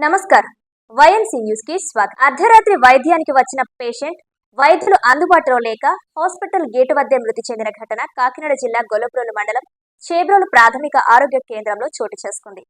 నమస్కారం. వైఎన్సీ న్యూస్కి స్వాగతం. అర్ధరాత్రి వైద్యానికి వచ్చిన పేషెంట్ వైద్యులు అందుబాటులో లేక హాస్పిటల్ గేటు వద్దే మృతి చెందిన ఘటన కాకినాడ జిల్లా గొల్లప్రోలు మండలం చేబ్రోలు ప్రాథమిక ఆరోగ్య కేంద్రంలో చోటు చేసుకుంది.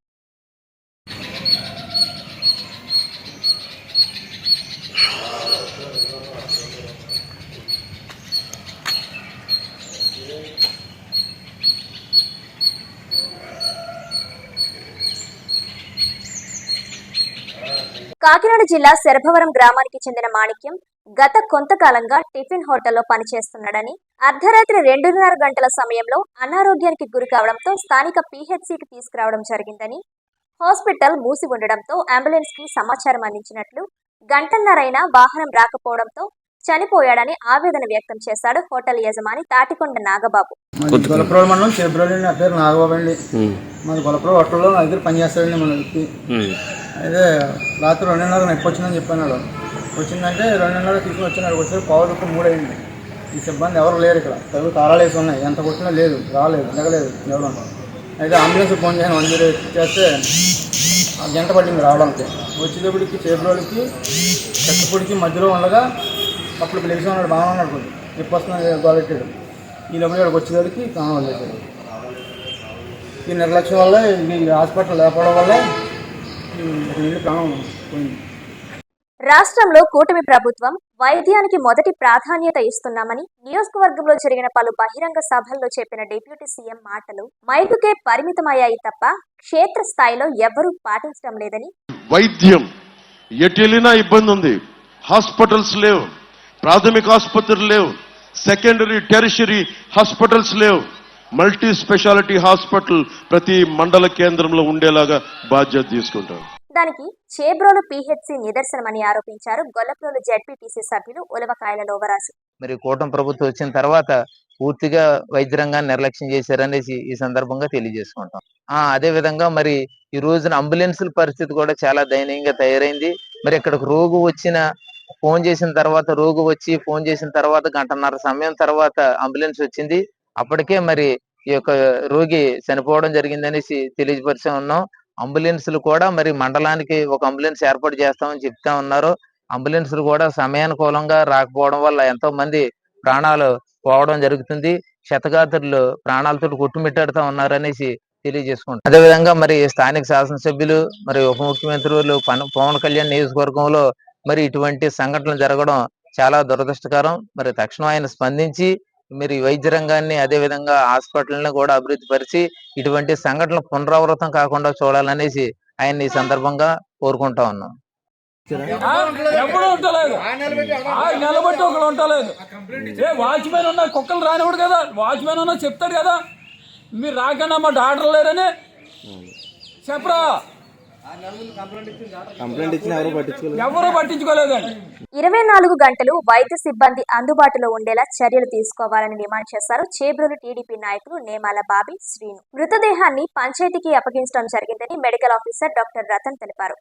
కాకినాడ జిల్లా శరభవరం గ్రామానికి చెందిన మాణిక్యం గత కొంతకాలంగా టిఫిన్ హోటల్లో పనిచేస్తున్నాడని అర్ధరాత్రి రెండున్నర గంటల సమయంలో అనారోగ్యానికి గురి కావడంతో స్థానిక పీహెచ్సికి తీసుకురావడం జరిగిందని హాస్పిటల్ మూసి ఉండడంతో అంబులెన్స్కి సమాచారం అందించినట్లు గంటన్నరైనా వాహనం రాకపోవడంతో చనిపోయాడని ఆవేదన వ్యక్తం చేశాడు హోటల్ యజమాని తాటికొండ నాగబాబు. మాది గొలప్రోలు మండలం చేబ్రోలు నా పేరు నాగబాబు అండి. మాది గొలప్రోలు హోటల్లో నా దగ్గర పనిచేస్తాడండి మన వ్యక్తి అయితే రాత్రి రెండున్నర నొప్పి వచ్చిందని చెప్పాను వాడు. వచ్చిందంటే రెండున్నర తీసుకుని వచ్చినాడు వచ్చి పవర్ మూడు అయింది ఈ సిబ్బంది ఎవరు లేరు ఇక్కడ. తగు తాళాలు ఉన్నాయి. ఎంత కొట్టినా లేదు. రాలేదు. లేగలేదు ఎవరు? అయితే అంబులెన్స్ ఫోన్ చేయను. వన్ జీరో చేస్తే గంట పట్టింది రావడానికి. వచ్చేటప్పటికి చేబ్రోలికి చెక్కపొడికి మధ్యలో ఉండగా అప్పుడు లేచి ఉన్నాడు. బాగా ఉన్నాడు కొంచెం నొప్పి వస్తుంది గోలెట్టాడు ఈ లోపల ఇక్కడికి వచ్చేసరికి కావాలి లేదు ఈ నిర్లక్ష్యం వల్ల ఈ హాస్పిటల్ లేకపోవడం వల్ల ఈ నీళ్ళు ప్రాణం పోయింది రాష్ట్రంలో కూటమి ప్రభుత్వం వైద్యానికి మొదటి ప్రాధాన్యత ఇస్తున్నామని నియోజకవర్గంలో జరిగిన పలు బహిరంగ సభల్లో చెప్పిన డిప్యూటీ సీఎం మాటలు మైకుకే పరిమితమయ్యాయి తప్ప క్షేత్ర స్థాయిలో ఎవ్వరూ పాటించడం లేదని వైద్యం ఎటు ఇబ్బంది ఉంది. హాస్పిటల్స్ లేవు. ప్రాథమిక ఆసుపత్రులు లేవు. సెకండరీ టెరిషరీ హాస్పిటల్స్ లేవు. మల్టీ స్పెషాలిటీ హాస్పిటల్ ప్రతి మండల కేంద్రంలో ఉండేలాగా బాధ్యత తీసుకుంటాం దానికి చేబ్రోలు పీహెచ్సి నిదర్శనమని ఆరోపించారు గొల్లప్రోలు జడ్పీటీసీ సభ్యులు ఉలవకాయల లోవరాజు. మరి కూటమి ప్రభుత్వం వచ్చిన తర్వాత పూర్తిగా వైద్య రంగాన్ని నిర్లక్ష్యం చేశారనేసి ఈ సందర్భంగా తెలియజేసుకుంటాం. ఆ అదే విధంగా మరి ఈ రోజున అంబులెన్సుల పరిస్థితి కూడా చాలా దయనీయంగా తయారైంది. మరి ఇక్కడికి రోగు వచ్చిన ఫోన్ చేసిన తర్వాత రోగు వచ్చి ఫోన్ చేసిన తర్వాత గంటన్నర సమయం తర్వాత అంబులెన్స్ వచ్చింది. అప్పటికే మరి ఈ యొక్క రోగి చనిపోవడం జరిగిందనేసి తెలియపరిచే ఉన్నాం. అంబులెన్స్లు కూడా మరి మండలానికి ఒక అంబులెన్స్ ఏర్పాటు చేస్తామని చెప్తా ఉన్నారు. అంబులెన్సులు కూడా సమయానుకూలంగా రాకపోవడం వల్ల ఎంతో మంది ప్రాణాలు పోవడం జరుగుతుంది. క్షతగాత్రులు ప్రాణాలతో కొట్టుమిట్టాడుతూ ఉన్నారనేసి తెలియజేసుకుంటాం. అదేవిధంగా మరి స్థానిక శాసనసభ్యులు మరి ఉప ముఖ్యమంత్రులు పవన్ కళ్యాణ్ నియోజకవర్గంలో మరి ఇటువంటి సంఘటనలు జరగడం చాలా దురదృష్టకరం. మరి తక్షణం ఆయన స్పందించి మీరు వైద్య రంగాన్ని అదే విధంగా హాస్పిటల్ని కూడా అభివృద్ధి పరిచి ఇటువంటి సంఘటనలు పునరావృతం కాకుండా చూడాలనేసి ఆయన ఈ సందర్భంగా కోరుకుంటా ఉన్నాం. ఎప్పుడు ఉండలేదు. ఆ ఒకడు ఉండలేదు. ఏ వాచ్మెన్ ఉన్నా కుక్కలు రానివాడు కదా. వాచ్మెన్ ఉన్నా చెప్తాడు కదా. మీరు రాకుండా మా డాక్టర్ లేరని. చెప్పరా. ఇరవై నాలుగు గంటలు వైద్య సిబ్బంది అందుబాటులో ఉండేలా చర్యలు తీసుకోవాలని డిమాండ్ చేశారు చేబ్రోలు టీడీపీ నాయకులు నేమాల బాబీ శ్రీను. మృతదేహాన్ని పంచాయతీకి అప్పగించడం జరిగిందని మెడికల్ ఆఫీసర్ డాక్టర్ రతన్ తెలిపారు.